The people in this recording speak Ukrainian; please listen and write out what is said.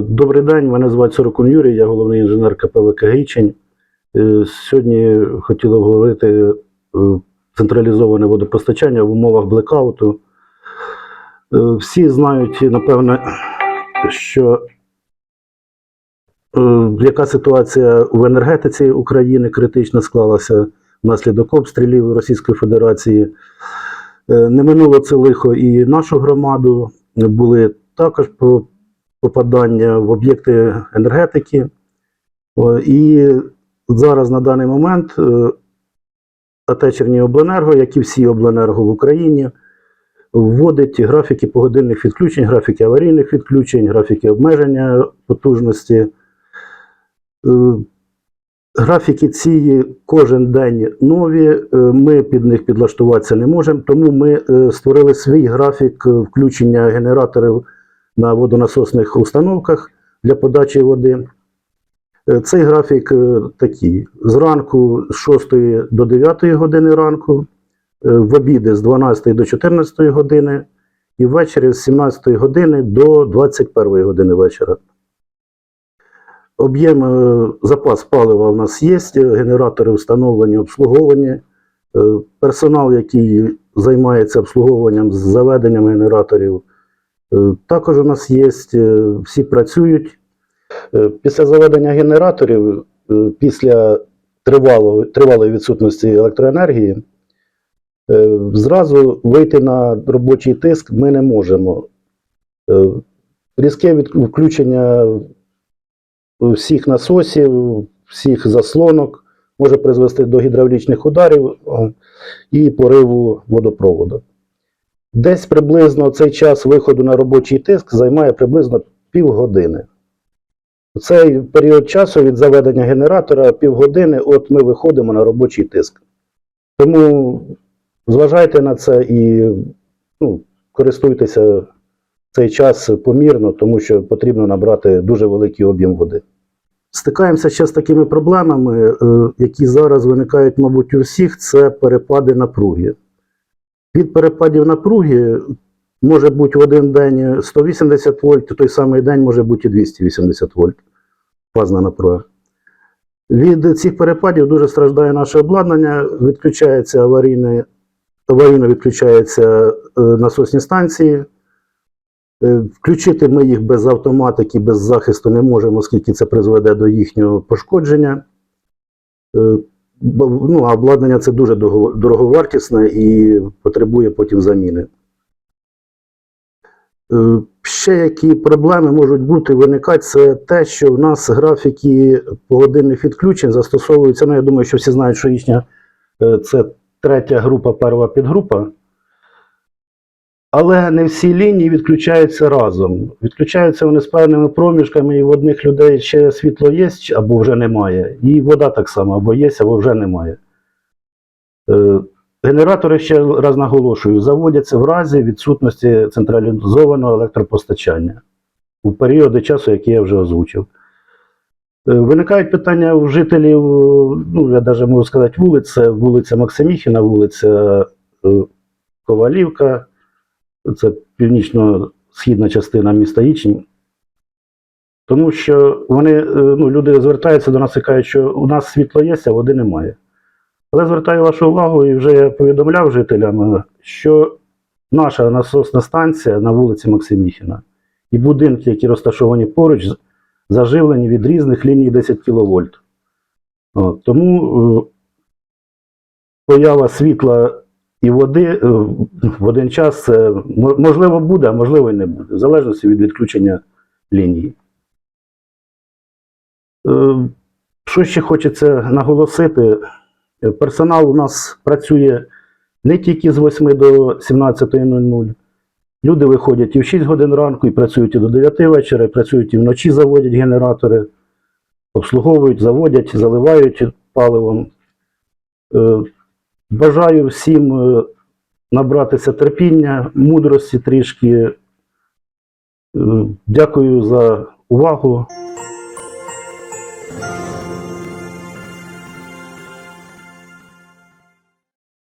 Добрий день, мене звати Сорокун Юрій, я головний інженер КПВК Гічень. Е, Сьогодні хотіли говорити е, централізоване водопостачання в умовах блекауту. Е, Всі знають, напевне, що яка ситуація в енергетиці України критично склалася внаслідок обстрілів Російської Федерації. Не минуло це лихо і нашу громаду. Були також попадання в об'єкти енергетики. І зараз на даний момент е, АТ Чернігобленерго, як і всі обленерго в Україні, вводить графіки погодинних відключень, графіки аварійних відключень, графіки обмеження потужності. Е, Графіки ці кожен день нові, е, ми під них підлаштуватися не можемо, тому ми створили свій графік включення генераторів на водонасосних установках для подачі води. Е, Цей графік е, такий: зранку з 6 до 9 години ранку, е, в обіди з 12 до 14 години і ввечері з 17 години до 21 години вечора. Об'єм запас палива у нас є, генератори встановлені, обслуговані. Персонал, який займається обслуговуванням заведенням генераторів, також у нас є, е, всі працюють. Е, Після заведення генераторів, е, після тривалої, тривалої відсутності електроенергії, е, зразу вийти на робочий тиск ми не можемо. Е, Різке включення всіх насосів, всіх заслонок може призвести до гідравлічних ударів е, і пориву водопроводу. Десь приблизно цей час виходу на робочий тиск займає приблизно півгодини. Цей період часу від заведення генератора півгодини, от ми виходимо на робочий тиск. Тому зважайте на це і ну, користуйтеся цей час помірно, тому що потрібно набрати дуже великий об'єм води. Стикаємося ще з такими проблемами, е, які зараз виникають, мабуть, у всіх, це перепади напруги. Від перепадів напруги може бути в один день 180 вольт, в той самий день може бути і 280 вольт. Фазна напруга. Від цих перепадів дуже страждає наше обладнання, відключається аварійне, аварійно відключаються е, насосні станції. Е, Включити ми їх без автоматики, без захисту не можемо, оскільки це призведе до їхнього пошкодження. Ну, а обладнання це дуже дороговартісне і потребує потім заміни. Е, Ще які проблеми можуть бути виникати, це те, що в нас графіки погодинних відключень застосовуються. Ну, я думаю, що всі знають, що їхня е, це третя група, перша підгрупа. Але не всі лінії відключаються разом. Відключаються вони з певними проміжками, і в одних людей ще світло є або вже немає. І вода так само або є, або вже немає. Е, Генератори, ще раз наголошую, заводяться в разі відсутності централізованого електропостачання у періоди часу, які я вже озвучив. Е, Виникають питання у жителів, ну, я навіть можу сказати, вулиць, це вулиця Максиміхіна, вулиця е, Ковалівка, це північно-східна частина міста Ічень. Тому що вони, е, ну, люди звертаються до нас і кажуть, що у нас світло є, а води немає. Але звертаю вашу увагу, і вже я повідомляв жителям, е, що наша насосна станція на вулиці Максиміхіна і будинки, які розташовані поруч, заживлені від різних ліній 10 кВт. Тому е, поява світла і води е, в один час це можливо буде, а можливо і не буде, в залежності від відключення лінії. Е, Що ще хочеться наголосити? Е, Персонал у нас працює не тільки з 8 до 17.00. Люди виходять і в 6 годин ранку, і працюють і до 9 вечора, і працюють і вночі заводять генератори, обслуговують, заводять, заливають паливом. Бажаю всім е, набратися терпіння, мудрості трішки. Е, Дякую за увагу.